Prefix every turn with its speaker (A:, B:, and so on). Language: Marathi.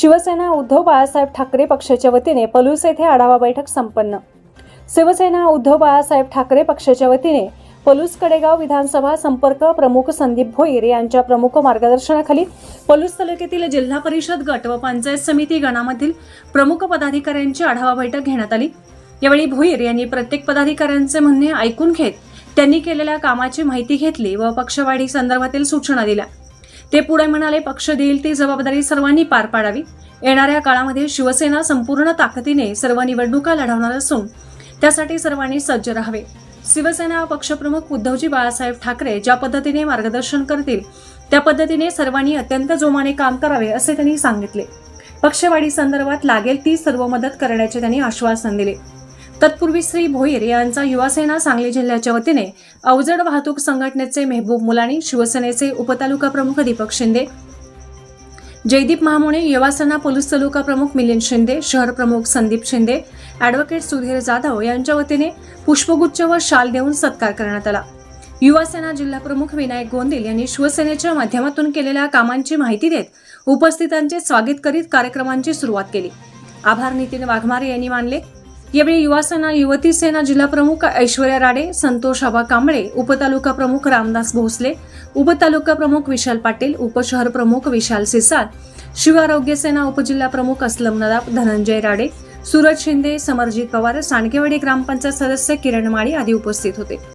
A: शिवसेना उद्धव बाळासाहेब ठाकरे पक्षाच्या वतीने पलूस येथे आढावा बैठक संपन्न. शिवसेना उद्धव बाळासाहेब ठाकरे पक्षाच्या वतीने पलूस कडेगाव विधानसभा संपर्क प्रमुख संदीप भोईर यांच्या प्रमुख मार्गदर्शनाखाली पलूस तालुक्यातील जिल्हा परिषद गट व पंचायत समिती गणामधील प्रमुख पदाधिकाऱ्यांची आढावा बैठक घेण्यात आली. यावेळी भोईर यांनी प्रत्येक पदाधिकाऱ्यांचे म्हणणे ऐकून घेत त्यांनी केलेल्या कामाची माहिती घेतली व पक्षवाढी संदर्भातील सूचना दिल्या. ते पुढे म्हणाले पक्ष देईल ती जबाबदारी सर्वांनी पार पाडावी. येणाऱ्या काळामध्ये शिवसेना संपूर्ण ताकदीने सर्व निवडणुका लढवणार असून त्यासाठी सर्वांनी सज्ज राहावे. शिवसेना पक्षप्रमुख उद्धवजी बाळासाहेब ठाकरे ज्या पद्धतीने मार्गदर्शन करतील त्या पद्धतीने सर्वांनी अत्यंत जोमाने काम करावे असे त्यांनी सांगितले. पक्षवाढी संदर्भात लागेल ती सर्व मदत करण्याचे त्यांनी आश्वासन दिले. तत्पूर्वी श्री भोईर यांचा युवासेना सांगली जिल्ह्याच्या वतीने अवजड वाहतूक संघटनेचे मेहबूब मुलानी शिवसेनेचे उपतालुका प्रमुख दीपक शिंदे जयदीप महामुणे युवासेना पोलीस तालुका प्रमुख मिलिंद शिंदे शहर प्रमुख संदीप शिंदे ॲडव्होकेट सुधीर जाधव यांच्या वतीने पुष्पगुच्छ व शाल देऊन सत्कार करण्यात आला. युवासेना जिल्हा प्रमुख विनायक गोंदिल यांनी शिवसेनेच्या माध्यमातून केलेल्या कामांची माहिती देत उपस्थितांचे स्वागत करीत कार्यक्रमांची सुरुवात केली. आभार नितीन वाघमारे यांनी मानले. यावेळी युवासेना युवती सेना जिल्हा प्रमुख ऐश्वर्या राडे संतोष आबा कांबळे उपतालुका प्रमुख रामदास भोसले उपतालुका प्रमुख विशाल पाटील उपशहर प्रमुख विशाल सिसाल शिव आरोग्य सेना उपजिल्हा प्रमुख असलम नदाब धनंजय राडे सूरज शिंदे समरजित पवार सांडकेवाडी ग्रामपंचायत सदस्य किरण माळी आदी उपस्थित होते.